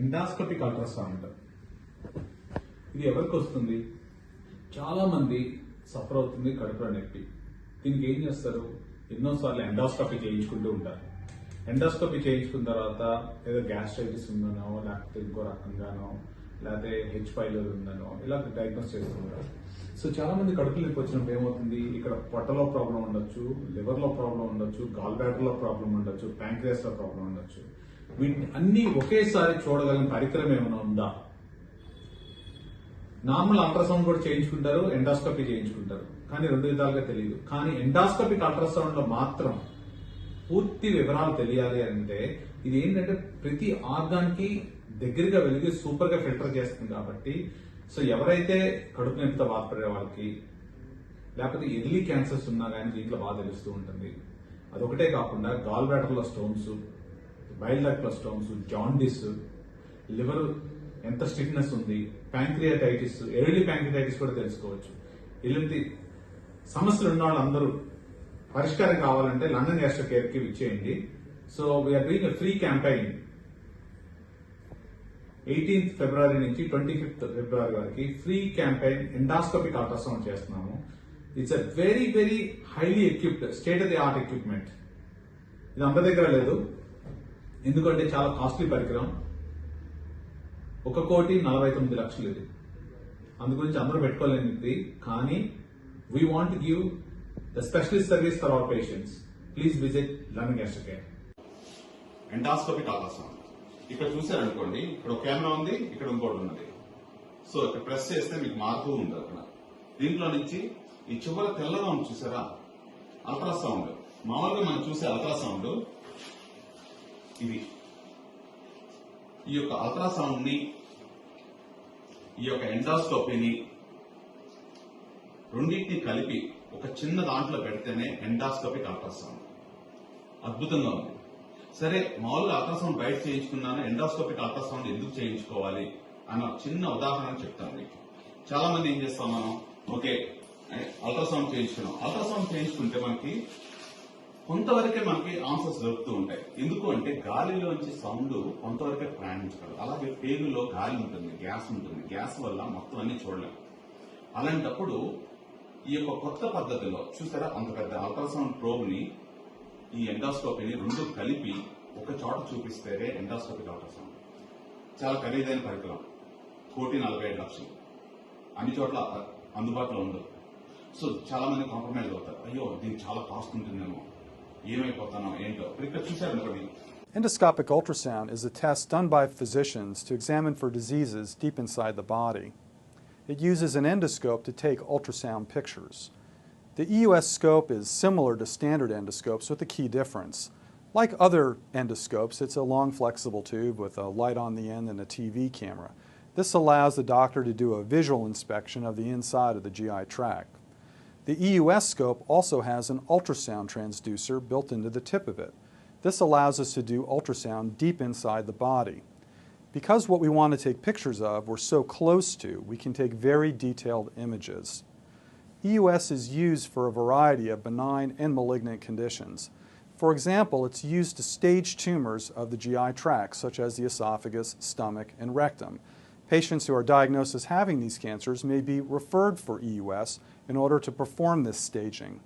Endoscopic ultrasound. ఇది ఎవరికి వస్తుంది? చాలా మంది సఫర్ అవుతుంది కడుపులో నొప్పి. దీనికి ఏం చేస్తారు? ఎన్నోసార్లు ఎండాస్కోపీ చేయించుకుంటూ ఉంటారు. ఎండాస్కోపీ చేయించుకున్న తర్వాత ఏదో గ్యాస్ట్రైటిస్ ఉందనో లేకపోతే ఇంకో రకంగానో లేకపోతే హెచ్ పైలర్ ఉందనో ఇలా డయాగ్నోస్ చేస్తుంటారు సో చాలా మంది కడుపు నొప్పి వచ్చినప్పుడు ఏమవుతుంది? ఇక్కడ పొట్టలో ప్రాబ్లం ఉండొచ్చు లివర్లో ప్రాబ్లం ఉండొచ్చు గాల్ బ్యాటర్లో ప్రాబ్లం ఉండొచ్చు ప్యాంక్రియాస్లో ప్రాబ్లం ఉండొచ్చు. వీటిని అన్ని ఒకేసారి చూడగలిగిన పరికరం ఏమైనా ఉందా? నార్మల్ అల్ట్రాసౌండ్ కూడా చేయించుకుంటారు ఎండాస్కోపీ చేయించుకుంటారు. కానీ రెండు విధాలుగా తెలియదు కానీ ఎండాస్కోపిక్ అల్ట్రాసౌండ్లో మాత్రం పూర్తి వివరాలు తెలియాలి అంటే ఇది ఏంటంటే ప్రతి ఆర్గాన్కి దగ్గరగా వెలిగి సూపర్గా ఫిల్టర్ చేస్తుంది కాబట్టి సో ఎవరైతే కడుపు నొప్పితో బాధపడే వాళ్ళకి లేకపోతే ఎర్లీ క్యాన్సర్స్ ఉన్నా కానీ దీంట్లో బాగా తెలుస్తూ ఉంటుంది. అదొకటే కాకుండా గాల్ బ్యాటర్లో స్టోన్స్ బైల్ డక్ట్లో జాండిస్ లివర్ ఎంత స్టిఫ్నెస్ ఉంది ప్యాంక్రియాటైటిస్ ఎర్లీ ప్యాంక్రియాటైటిస్ కూడా తెలుసుకోవచ్చు. ఇలాంటి సమస్యలు ఉన్న వాళ్ళందరూ పరిష్కారం కావాలంటే లండన్ గ్యాస్ట్రో కేర్కి ఇచ్చేయండి so we're doing free campaign eighteenth February నుంచి ట్వంటీ ఫిఫ్త్ ఫిబ్రవరి వరకు ఫ్రీ క్యాంపెయిన్ ఎండాస్కోపిక్ అల్ట్రాసౌండ్ చేస్తున్నాము. It's a very very highly equipped state of the art equipment ఇది అందరి దగ్గర లేదు. ఎందుకంటే చాలా కాస్ట్లీ పరికరం. ఒక కోటి నలభై తొమ్మిది లక్షలు ఇది. అందు గురించి అందరూ పెట్టుకోలేనిది. కానీ we want give the specialist service for our patients please visit learning gastro care endoscopic ultrasound ఇక్కడ చూసారనుకోండి ఇక్కడ ఒక కెమెరా ఉంది ఇక్కడ ఇంకోటి ఉన్నది. సో ఇక్కడ ప్రెస్ చేస్తే మీకు మారుతూ ఉంది అక్కడ. దీంట్లో నుంచి ఈ చివర తెల్లగా ఉంది చూసారా? అల్ట్రాసౌండ్ మామూలుగా మనం చూసే అల్ట్రాసౌండ్ ఇది ఈ యొక్క అల్ట్రాసౌండ్ని ఈ యొక్క ఎండాస్కోపీని రెండింటిని కలిపి ఒక చిన్న దాంట్లో పెడితేనే ఎండాస్కోపిక్ అల్ట్రాసౌండ్. అద్భుతంగా ఉంది. సరే మామూలుగా అల్ట్రాసౌండ్ బయట చేయించుకున్నాను? ఎండాస్కోపిక్ అల్ట్రాసౌండ్ ఎందుకు చేయించుకోవాలి? అన్న చిన్న ఉదాహరణ చెప్తాను మీకు. చాలా మంది ఏం చేస్తాం మనం? Okay ultrasound చేయించుకున్నాం. అల్ట్రాసౌండ్ చేయించుకుంటే మనకి కొంతవరకే మనకి ఆన్సర్స్ దొరుకుతూ ఉంటాయి. ఎందుకు అంటే గాలిలోంచి సౌండ్ కొంతవరకే ప్రయాణించగలదు అలాగే పేగులో గాలి ఉంటుంది గ్యాస్ ఉంటుంది. గ్యాస్ వల్ల మొత్తం అన్ని చూడలేం. అలాంటప్పుడు ఈ యొక్క కొత్త పద్ధతిలో చూసారా? అంత పెద్ద అల్ట్రాసౌండ్ ప్రోబ్ని ఈ ఎండాస్కోపీని రెండు కలిపి ఒక చోట చూపిస్తేనే ఎండాస్కోపిక్ అల్ట్రాసౌండ్ చాలా ఖరీదైన పరికరం. కోటి నలభై ఐదు లక్షలు. అన్ని చోట్ల అందుబాటులో ఉండదు. సో చాలా మంది కాంప్రమైజ్ అవుతారు. అయ్యో దీనికి చాలా కాస్ట్ ఉంటుందేమో. ఏమైపోతానో ఏంటో ఇప్పుడు ఇక్కడ చూసారు అనుకోండి Endoscopic ultrasound is a test done by physicians to examine for diseases deep inside the body. It uses an endoscope to take ultrasound pictures. The EUS scope is similar to standard endoscopes with a key difference. Like other endoscopes, it's a long flexible tube with a light on the end and a TV camera. This allows the doctor to do a visual inspection of the inside of the GI tract. The EUS scope also has an ultrasound transducer built into the tip of it. This allows us to do ultrasound deep inside the body. Because what we want to take pictures of we're so close to, we can take very detailed images. EUS is used for a variety of benign and malignant conditions. For example, it's used to stage tumors of the GI tract, such as the esophagus, stomach, and rectum. Patients who are diagnosed as having these cancers may be referred for EUS in order to perform this staging.